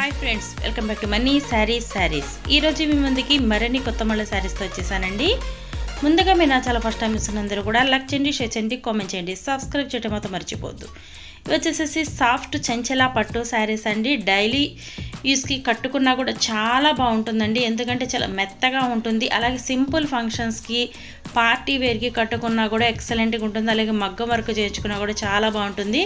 Hi friends welcome back to Mani sarees. Sarees ఈరోజు మీ ముందుకి మరిన్ని కొత్త మళ్ళీ శారీస్తో వచ్చేసానండి. ముందుగా మీరు నా చాలా ఫస్ట్ టైం ఇస్తున్నందరూ కూడా లైక్ చేయండి షేర్ చేయండి కామెంట్ చేయండి సబ్స్క్రైబ్ చేయడం మాత్రం మర్చిపోద్దు ఇవి వచ్చేసేసి సాఫ్ట్ చెంచలా పట్టు శారీస్ అండి. డైలీ యూస్కి కట్టుకున్నా కూడా చాలా బాగుంటుందండి. ఎందుకంటే చాలా మెత్తగా ఉంటుంది. అలాగే సింపుల్ ఫంక్షన్స్కి పార్టీ వేర్కి కట్టుకున్నా కూడా ఎక్సలెంట్గా ఉంటుంది. అలాగే మగ్గం వర్క్ చేయించుకున్నా కూడా చాలా బాగుంటుంది.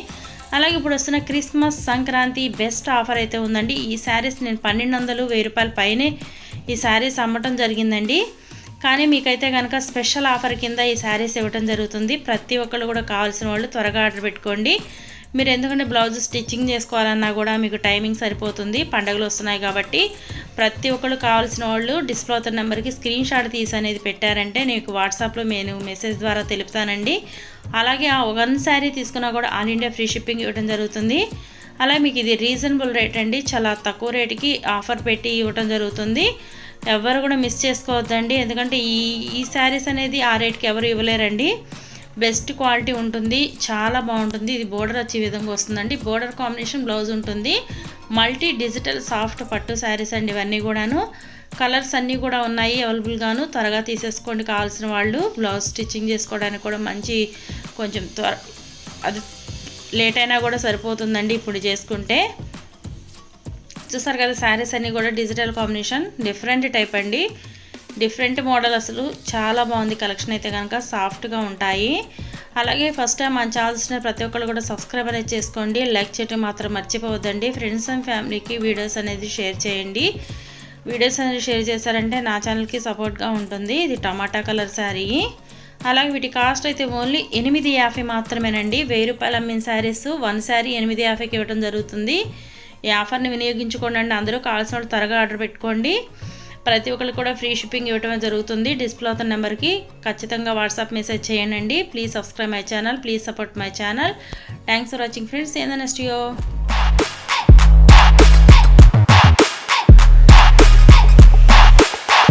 అలాగే ఇప్పుడు వస్తున్న క్రిస్మస్ సంక్రాంతి బెస్ట్ ఆఫర్ అయితే ఉందండి. ఈ శారీస్ నేను పన్నెండు వందలు వెయ్యి రూపాయల పైనే ఈ శారీస్ అమ్మటం జరిగిందండి. కానీ మీకైతే కనుక స్పెషల్ ఆఫర్ కింద ఈ శారీస్ ఇవ్వడం జరుగుతుంది. ప్రతి ఒక్కళ్ళు కూడా కావాల్సిన వాళ్ళు త్వరగా ఆర్డర్ పెట్టుకోండి. మీరు ఎందుకంటే బ్లౌజ్ స్టిచ్చింగ్ చేసుకోవాలన్నా కూడా మీకు టైమింగ్ సరిపోతుంది పండుగలు వస్తున్నాయి కాబట్టి ప్రతి ఒక్కళ్ళు కావాల్సిన వాళ్ళు డిస్ప్లే అవుతున్న నెంబర్కి స్క్రీన్ షాట్ తీసి అనేది పెట్టారంటే నీకు వాట్సాప్లో నేను మెసేజ్ ద్వారా తెలుపుతానండి. అలాగే ఆ వన్ శారీ తీసుకున్నా కూడా ఆల్ ఇండియా ఫ్రీ షిప్పింగ్ ఇవ్వడం జరుగుతుంది. అలా మీకు ఇది రీజనబుల్ రేట్ అండి చాలా తక్కువ రేటుకి ఆఫర్ పెట్టి ఇవ్వటం జరుగుతుంది. ఎవరు కూడా మిస్ చేసుకోవద్దండి ఎందుకంటే ఈ ఈ శారీస్ అనేది ఆ రేట్కి ఎవరు ఇవ్వలేరండి. బెస్ట్ క్వాలిటీ ఉంటుంది చాలా బాగుంటుంది. ఇది బోర్డర్ వచ్చే విధంగా వస్తుందండి. బోర్డర్ కాంబినేషన్ బ్లౌజ్ ఉంటుంది. మల్టీ డిజిటల్ సాఫ్ట్ పట్టు శారీస్ అండి ఇవన్నీ కూడాను. కలర్స్ అన్నీ కూడా ఉన్నాయి అవైలబుల్గాను త్వరగా తీసేసుకోండి కావాల్సిన వాళ్ళు. బ్లౌజ్ స్టిచ్చింగ్ చేసుకోవడానికి కూడా మంచి కొంచెం త్వర అది లేట్ అయినా కూడా సరిపోతుందండి ఇప్పుడు చేసుకుంటే. చూసారు కదా శారీస్ అన్నీ కూడా డిజిటల్ కాంబినేషన్. డిఫరెంట్ టైప్ అండి. డిఫరెంట్ మోడల్ అసలు. చాలా బాగుంది కలెక్షన్ అయితే కనుక సాఫ్ట్గా ఉంటాయి. అలాగే ఫస్ట్ టైం మన ఛానల్స్ని ప్రతి ఒక్కరు కూడా సబ్స్క్రైబ్ అనేది చేసుకోండి. లైక్ చేయటం మాత్రం మర్చిపోవద్దండి. ఫ్రెండ్స్ అండ్ ఫ్యామిలీకి వీడియోస్ అనేది షేర్ చేయండి. వీడియోస్ అనేది షేర్ చేశారంటే నా ఛానల్కి సపోర్ట్గా ఉంటుంది. ఇది టమాటా కలర్ శారీ. అలాగే వీటి కాస్ట్ అయితే ఓన్లీ ఎనిమిది యాభై మాత్రమేనండి. వెయ్యి రూపాయలు అమ్మిన శారీస్. వన్ శారీ ఎనిమిది యాభైకి ఇవ్వడం జరుగుతుంది. ఈ ఆఫర్ని వినియోగించుకోండి అందరూ కావాల్సిన వాళ్ళు త్వరగా ఆర్డర్ పెట్టుకోండి. ప్రతి ఒక్కరు కూడా ఫ్రీ షిప్పింగ్ ఇవ్వటమే జరుగుతుంది. డిస్ప్లే అవుతున్న నెంబర్కి ఖచ్చితంగా వాట్సాప్ మెసేజ్ చేయండి. Please subscribe my channel please support my channel. Thanks for watching friends. ఏందన్నా నెక్స్ట్ యో